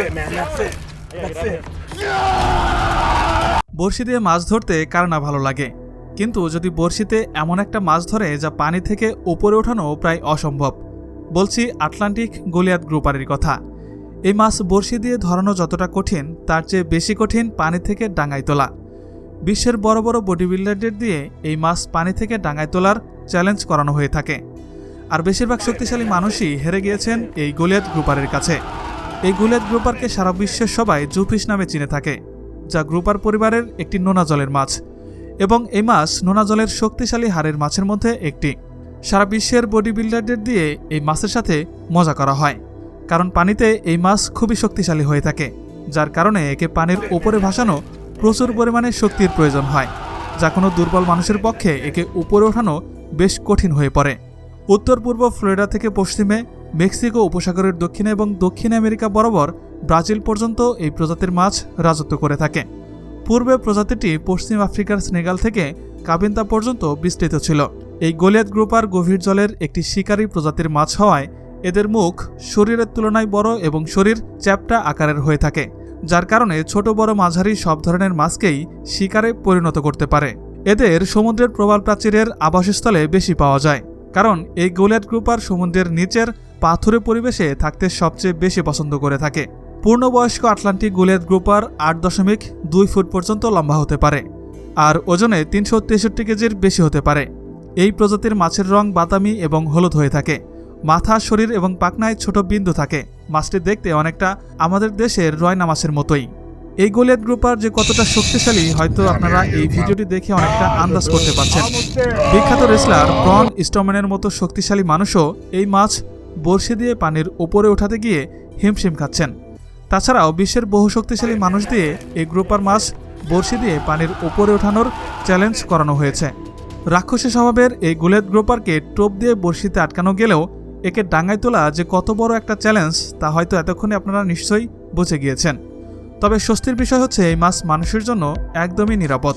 it, man. That's it. That's it. বড়শি দিয়ে মাছ ধরতে কার না ভালো লাগে কিন্তু যদি বড়শিতে এমন একটা মাছ ধরে যা পানি থেকে উপরে ওঠানো প্রায় অসম্ভব বলছি আটলান্টিক গলিয়াত গ্রুপারের কথা এই মাছ বড়শি দিয়ে ধরানো যতটা কঠিন তার চেয়ে বেশি কঠিন পানি থেকে ডাঙায় তোলা বিশ্বের বড় বড় বডি বিল্ডারদের দিয়ে এই মাছ পানি থেকে ডাঙায় তোলার চ্যালেঞ্জ করানো হয়ে থাকে আর বেশিরভাগ শক্তিশালী মানুষই হেরে গিয়েছেন এই গলিয়াত গ্রুপারের কাছে এই গলিয়াত গ্রুপারকে সারা বিশ্বের সবাই জুফিস নামে চিনে থাকে, যা গ্রুপার পরিবারের একটি নোনা জলের মাছ এবং এই মাছ নোনা জলের শক্তিশালী হাড়ের মাছের মধ্যে একটি। সারা বিশ্বের বডি বিল্ডারদের দিয়ে এই মাছের সাথে মজা করা হয়, কারণ পানিতে এই মাছ খুবই শক্তিশালী হয়ে থাকে, যার কারণে একে পানির ওপরে ভাসানো প্রচুর পরিমাণে শক্তির প্রয়োজন হয়, যা কোনো দুর্বল মানুষের পক্ষে একে উপরে ওঠানো বেশ কঠিন হয়ে পড়ে। উত্তর পূর্ব ফ্লোরিডা থেকে পশ্চিমে মেক্সিকো উপসাগরের দক্ষিণে এবং দক্ষিণ আমেরিকা বরাবর ব্রাজিল পর্যন্ত এই প্রজাতির মাছ রাজত্ব করে থাকে। পূর্বে প্রজাতিটি পশ্চিম আফ্রিকার স্নেগাল থেকে কাবিন্তা পর্যন্ত বিস্তৃত ছিল। এই গলিয়াত গ্রুপার গভীর জলের একটি শিকারী প্রজাতির মাছ হওয়ায় এদের মুখ শরীরের তুলনায় বড় এবং শরীর চ্যাপ্টা আকারের হয়ে থাকে, যার কারণে ছোট বড় মাঝারি সব ধরনের মাছকেই শিকারে পরিণত করতে পারে। এদের সমুদ্রের প্রবাল প্রাচীরের আবাসস্থলে বেশি পাওয়া যায়, কারণ এই গলিয়াত গ্রুপার সমুদ্রের নিচের পাথুরে পরিবেশে থাকতে সবচেয়ে বেশি পছন্দ করে থাকে। পূর্ণবয়স্ক আটলান্টিক গলিয়াত গ্রুপার আট দশমিক দুই ফুট পর্যন্ত লম্বা হতে পারে, আর ওজনে তিনশো তেষট্টি কেজির বেশি হতে পারে। এই প্রজাতির মাছের রং বাদামি এবং হলুদ হয়ে থাকে। মাথা, শরীর এবং পাকনায় ছোট বিন্দু থাকে। মাছটি দেখতে অনেকটা আমাদের দেশের রয়না মাছের মতোই। এই গলিয়াত গ্রুপার যে কতটা শক্তিশালী, হয়তো আপনারা এই ভিডিওটি দেখে অনেকটা আন্দাজ করতে পারছেন। বিখ্যাত রেসলার ব্রন স্টমেনের মতো শক্তিশালী মানুষও এই মাছ বড়শি দিয়ে পানির উপরে ওঠাতে গিয়ে হিমশিম খাচ্ছেন। তাছাড়াও বিশ্বের বহু শক্তিশালী মানুষ দিয়ে এই গ্রুপার মাছ বড়শি দিয়ে পানির উপরে ওঠানোর চ্যালেঞ্জ করানো হয়েছে। রাক্ষসী স্বভাবের এই গুলেদ গ্রোপারকে টোপ দিয়ে বড়শিতে আটকানো গেলেও একে ডাঙায় তোলা যে কত বড় একটা চ্যালেঞ্জ তা হয়তো এতক্ষণে আপনারা নিশ্চয়ই বুঝে গিয়েছেন। তবে স্বস্তির বিষয় হচ্ছে, এই মাছ মানুষের জন্য একদমই নিরাপদ।